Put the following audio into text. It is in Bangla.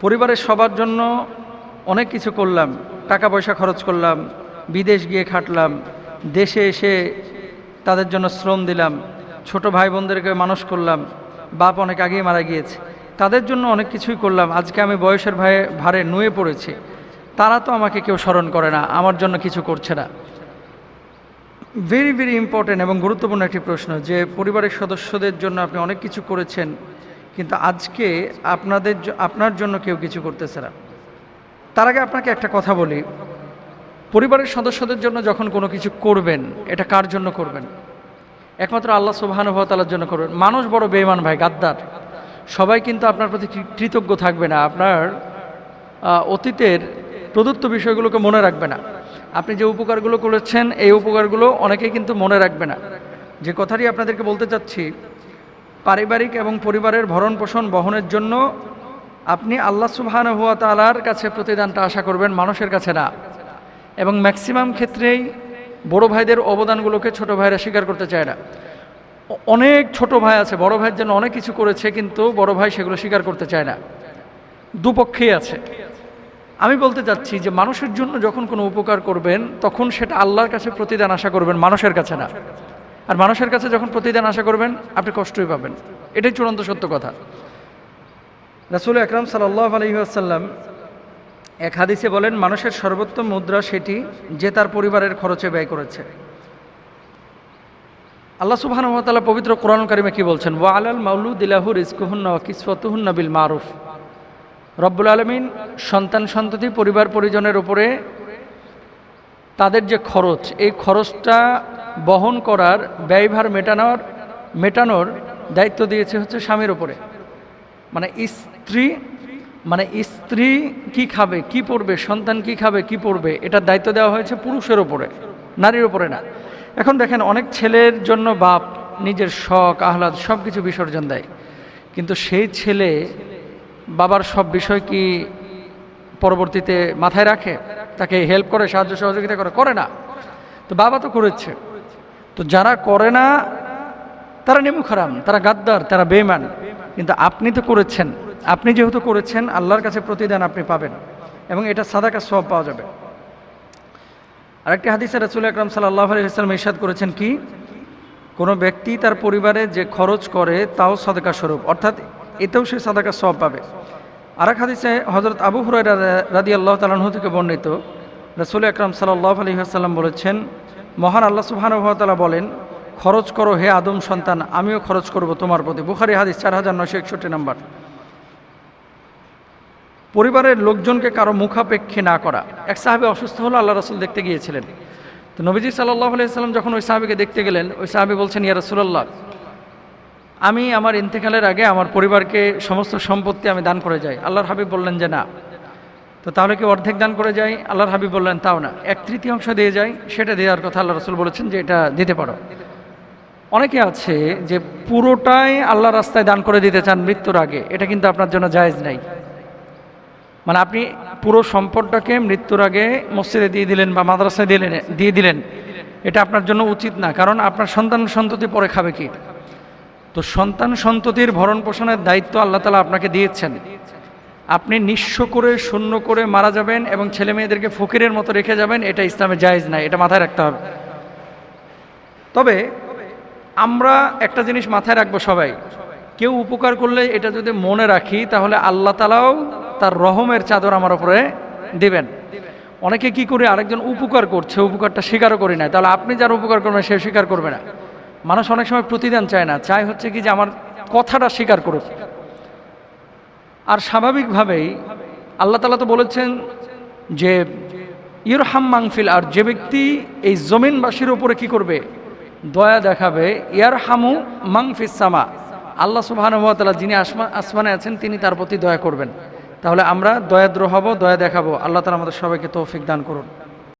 পরিবারের সবার জন্য অনেক কিছু করলাম। টাকা পয়সা খরচ করলাম, বিদেশ গিয়ে খাটলাম, দেশে এসে তাদের জন্য শ্রম দিলাম, ছোট ভাই বোনদেরকে মানুষ করলাম, বাপ অনেক আগেই মারা গিয়েছে। তাদের জন্য অনেক কিছুই করলাম। আজকে আমি বয়সের ভাই, ভারে নুয়ে পড়েছি। তারা তো আমাকে কেউ স্মরণ করে না, আমার জন্য কিছু করছে না। ভেরি ভেরি ইম্পর্টেন্ট এবং গুরুত্বপূর্ণ একটি প্রশ্ন যে, পরিবারের সদস্যদের জন্য আপনি অনেক কিছু করেছেন। কিন্তু আজকে আপনাদের আপনার জন্য কেউ কিছু করতেছে না। তার আগে আপনাকে একটা কথা বলি। পরিবারের সদস্যদের জন্য যখন কোনো কিছু করবেন, এটা কার জন্য করবেন? একমাত্র আল্লাহ সুবাহানুভতালার জন্য করবেন। মানুষ বড় বেইমান ভাই, গাদ্দার। সবাই কিন্তু আপনার প্রতি কৃতজ্ঞ থাকবে না। আপনার অতীতের প্রদত্ত বিষয়গুলোকে মনে রাখবে না। আপনি যে উপকারগুলো করেছেন, এই উপকারগুলো অনেকেই কিন্তু মনে রাখবে না। যে কথাটি আপনাদেরকে বলতে চাচ্ছি পারিবারিক এবং পরিবারের ভরণ পোষণ বহনের জন্য আপনি আল্লাহ সুবহান হুয়া তালার কাছে প্রতিদানটা আশা করবেন, মানুষের কাছে না। এবং ম্যাক্সিমাম ক্ষেত্রেই বড় ভাইদের অবদানগুলোকে ছোট ভাইরা স্বীকার করতে চায় না। অনেক ছোট ভাই আছে, বড় ভাইয়ের জন্য অনেক কিছু করেছে, কিন্তু বড় ভাই সেগুলো স্বীকার করতে চায় না। দুপক্ষেই আছে। আমি বলতে চাচ্ছি যে মানুষের জন্য যখন কোনো উপকার করবেন, তখন সেটা আল্লাহর কাছে প্রতিদান আশা করবেন, মানুষের কাছে না। আর মানুষের কাছে যখন প্রতিদান আশা করবেন, আপনি কষ্টই পাবেন। এটাই চূড়ান্ত সত্য কথা। রাসুল আকরাম সাল্লাহ আলহিহাসাল্লাম এক হাদিসে বলেন, মানুষের সর্বোত্তম মুদ্রা সেটি যে তার পরিবারের খরচে ব্যয় করেছে। আল্লাহ সুবাহানুতালা পবিত্র কোরআন কারিমে কি বলছেন? ওয়া আলাল মাউলু দিলাহু রিজকুহুন্না ওয়া কিসফতুহুন্না বিল মারুফ। রব্বুল আলমিন সন্তান সন্ততি, পরিবার পরিজনের উপরে তাদের যে খরচ, এই খরচটা বহন করার, ব্যয়ভার মেটানোর মেটানোর দায়িত্ব দিয়েছে হচ্ছে স্বামীর ওপরে মানে স্ত্রী মানে স্ত্রী কি খাবে, কি পড়বে সন্তান কি খাবে, কি পড়বে এটার দায়িত্ব দেওয়া হয়েছে পুরুষের ওপরে নারীর ওপরে না। এখন দেখেন অনেক ছেলের জন্য বাপ নিজের শখ, আহ্লাদ সব কিছু বিসর্জন দেয়। কিন্তু সেই ছেলে বাবার সব বিষয় কি পরবর্তীতে মাথায় রাখে? তাকে হেল্প করে, সাহায্য সহযোগিতা করে? করে না। তো বাবা তো করেছে। তো যারা করে না, তারা নেমুখারাম, তারা গাদ্দার, তারা বেমান কিন্তু আপনি তো করেছেন, আপনি যেহেতু করেছেন, আল্লাহর কাছে প্রতিদান আপনি পাবেন এবং এটা সাদাকা সব পাওয়া যাবে। আরেকটি হাদিসে রাসুল আকরাম সাল্লাহ আলহিহাল্লাম ইরশাদ করেছেন কি? কোনো ব্যক্তি তার পরিবারে যে খরচ করে, তাও সাদাকা স্বরূপ। অর্থাৎ এতেও সে সাদাকা সব পাবে। আরেক হাদিসে হজরত আবু হুরাই রাদি আল্লাহ তালাহ থেকে বর্ণিত, রসুল আকরাম সাল্লাহ আলহিহাস্লাম বলেছেন মহান আল্লাহ সুবাহানুভাতালা বলেন, খরচ করো হে আদম সন্তান, আমিও খরচ করব তোমার প্রতি। বুখারি হাদিস চার হাজার নশো একষট্টি নাম্বার। পরিবারের লোকজনকে কারও মুখাপেক্ষী না করা। এক সাহাবি অসুস্থ হলো, আল্লাহ রসুল দেখতে গিয়েছিলেন। তো নবীজি সাল্লাহ আলাইসাল্লাম যখন ওই সাহাবিকে দেখতে গেলেন, ওই সাহাবি বলছেন, ইয়া রসুল্লাহ আমি আমার ইন্তেকালের আগে আমার পরিবারকে সমস্ত সম্পত্তি আমি দান করে যাই। আল্লাহর হাবিব বললেন যে, না। তো তাহলে কি অর্ধেক দান করে যাই? আল্লাহর হাবিব বললেন, তাও না। এক তৃতীয়াংশ দিয়ে যাই, সেটা দেওয়ার কথা আল্লাহ রসুল বলেছেন যে এটা দিতে পারো। অনেকে আছে যে পুরোটাই আল্লাহ রাস্তায় দান করে দিতে চান মৃত্যুর আগে, এটা কিন্তু আপনার জন্য জায়েজ নাই। মানে আপনি পুরো সম্পদটাকে মৃত্যুর আগে মসজিদে দিয়ে দিলেন বা মাদ্রাসায় দিলেন, দিয়ে দিলেন, এটা আপনার জন্য উচিত না। কারণ আপনার সন্তান সন্ততি পরে খাবে কি? তো সন্তান সন্ততির ভরণ পোষণের দায়িত্ব আল্লাহ তালা আপনাকে দিয়েছেন। আপনি নিঃস্ব করে, শূন্য করে মারা যাবেন এবং ছেলে মেয়েদেরকে ফকিরের মতো রেখে যাবেন, এটা ইসলামে জায়েজ নাই, এটা মাথায় রাখতে হবে। তবে আমরা একটা জিনিস মাথায় রাখব সবাই। কেউ উপকার করলে এটা যদি মনে রাখি, তাহলে আল্লাহ তালাও তার রহমের চাদর আমার উপরে দেবেন। অনেকে কি করে আরেকজন উপকার করছে, উপকারটা স্বীকারও করি না, তাহলে আপনি যার উপকার করবেন, সে স্বীকার করবে না। মানুষ অনেক সময় প্রতিদান চায় না, চায় হচ্ছে কি যে আমার কথাটা স্বীকার করুক। আর স্বাভাবিকভাবেই আল্লাহ তালা তো বলেছেন যে, ইরহাম মাংফিল আর যে ব্যক্তি এই জমিনবাসীর উপরে কি করবে? দয়া দেখাবে। ইয়ার হামু মাংফিস সামা। আল্লাহ সুবাহানুভাতালা যিনি আসমা, আসমানে আছেন, তিনি তার প্রতি দয়া করবেন। তাহলে আমরা দয়াদ্র হব, দয়া দেখাবো। আল্লাহ তালা আমাদের সবাইকে তৌফিক দান করুন।